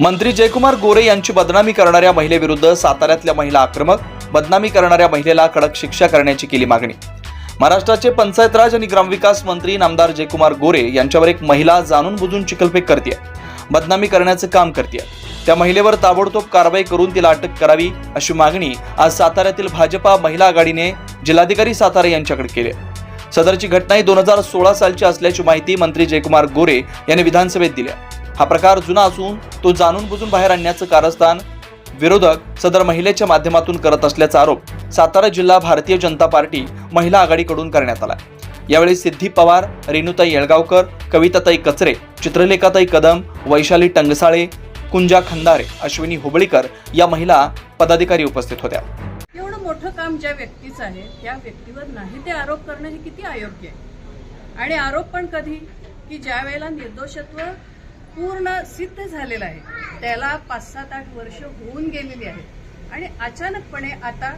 मंत्री जयकुमार गोरे यांची बदनामी करणाऱ्या महिलेविरुद्ध साताऱ्यातल्या महिला आक्रमक बदनामी करणाऱ्या महिलेला कडक शिक्षा करण्याची केली मागणी. महाराष्ट्राचे पंचायत राज आणि ग्रामविकास मंत्री नामदार जयकुमार गोरे यांच्यावर एक महिला जाणून बुजून चिखलफेक करते बदनामी करण्याचं काम करते त्या महिलेवर ताबडतोब कारवाई करून तिला अटक करावी अशी मागणी आज साताऱ्यातील भाजपा महिला आघाडीने जिल्हाधिकारी सातारा यांच्याकडे केली सदरची घटना ही दोन हजार सोळा सालची असल्याची माहिती मंत्री जयकुमार गोरे यांनी विधानसभेत दिली हा प्रकार जुना असून तो जाणून बुजून बाहेर आणण्याचं कारस्थान विरोधक सदर महिलेच्या माध्यमातून करत असल्याचा आरोप सातारा जिल्हा भारतीय जनता पार्टी महिला आघाडीकडून करण्यात आला. यावेळी सिद्धी पवार रेणुताई येळगावकर कविताताई कचरे चित्रलेखाताई कदम वैशाली टंगसाळे कुंजा खंदारे अश्विनी हुबळीकर या महिला पदाधिकारी उपस्थित होत्या. एवढं मोठं काम ज्या व्यक्तीचं आहे त्या व्यक्तीवर नाही ते आरोप करणं हे किती अयोग्य आहे? आणि आरोप पण कधी? की ज्या वेळेला निर्दोषत्व पूर्ण सिद्ध झालेलं आहे. त्याला पाच सात आठ वर्ष होऊन गेलेली आहेत. आणि अचानकपणे आता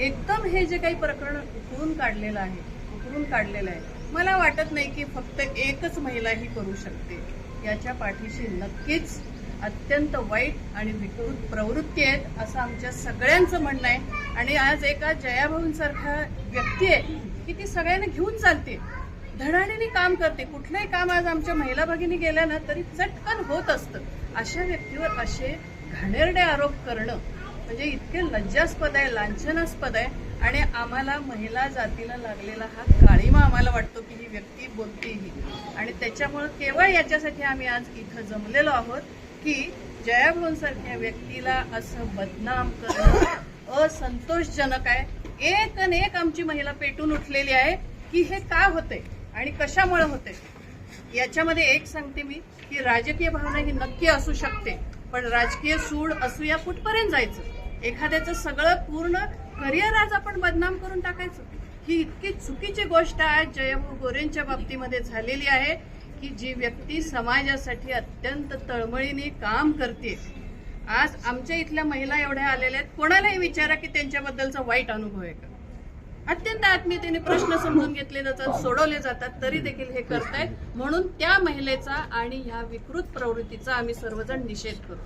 एकदम हे जे काही प्रकरण उकळून काढलेलं आहे उकळून काढलेलं आहे मला वाटत नाही की फक्त एकच महिला ही करू शकते. याच्या पाठीशी नक्कीच अत्यंत वाईट आणि विकृत प्रवृत्ती आहेत असं आमच्या सगळ्यांचं म्हणणं आहे. आणि आज एका जयाभाऊंसारखा व्यक्ती आहे की ती सगळ्यांना घेऊन चालते. धडाडीने काम करते. कुठलंही काम आज आमच्या महिला भगिनी गेल्या ना तरी चटकन होत असतं. अशा व्यक्तीवर असे घाणेरडे आरोप करणं म्हणजे इतके लज्जास्पद आहे लांछनास्पद आहे. आणि आम्हाला महिला जातीला लागलेला हा काळीमा आम्हाला वाटतो की ही व्यक्ती बोलते ही आणि त्याच्यामुळं केवळ याच्यासाठी आम्ही आज इथं जमलेलो आहोत की जयाभाऊंसारख्या व्यक्तीला असं बदनाम करणं असंतोषजनक आहे. एक आणि एक आमची महिला पेटून उठलेली आहे की हे का होते आणि कशामुळे होते? याच्यामध्ये एक सांगते मी की राजकीय भावना ही नक्की असू शकते पण राजकीय सूड असूया कुठपर्यंत जायचं? एखाद्याचं सगळं पूर्ण करिअर आज आपण बदनाम करून टाकायचं? ही इतकी चुकीची गोष्ट आहे जयभाऊ गोरेंच्या बाबतीमध्ये झालेली आहे की जी व्यक्ती समाजासाठी अत्यंत तळमळीने काम करते. आज आमच्या इथल्या महिला एवढ्या आलेल्या आहेत कोणालाही विचारा की त्यांच्याबद्दलचा वाईट अनुभव आहे का? अत्यंत आत्मीयतेने प्रश्न समजून घेतले जातात सोडवले जातात तरी देखील हे करतायत. म्हणून त्या महिलेचा आणि ह्या विकृत प्रवृत्तीचा आम्ही सर्वजण निषेध करू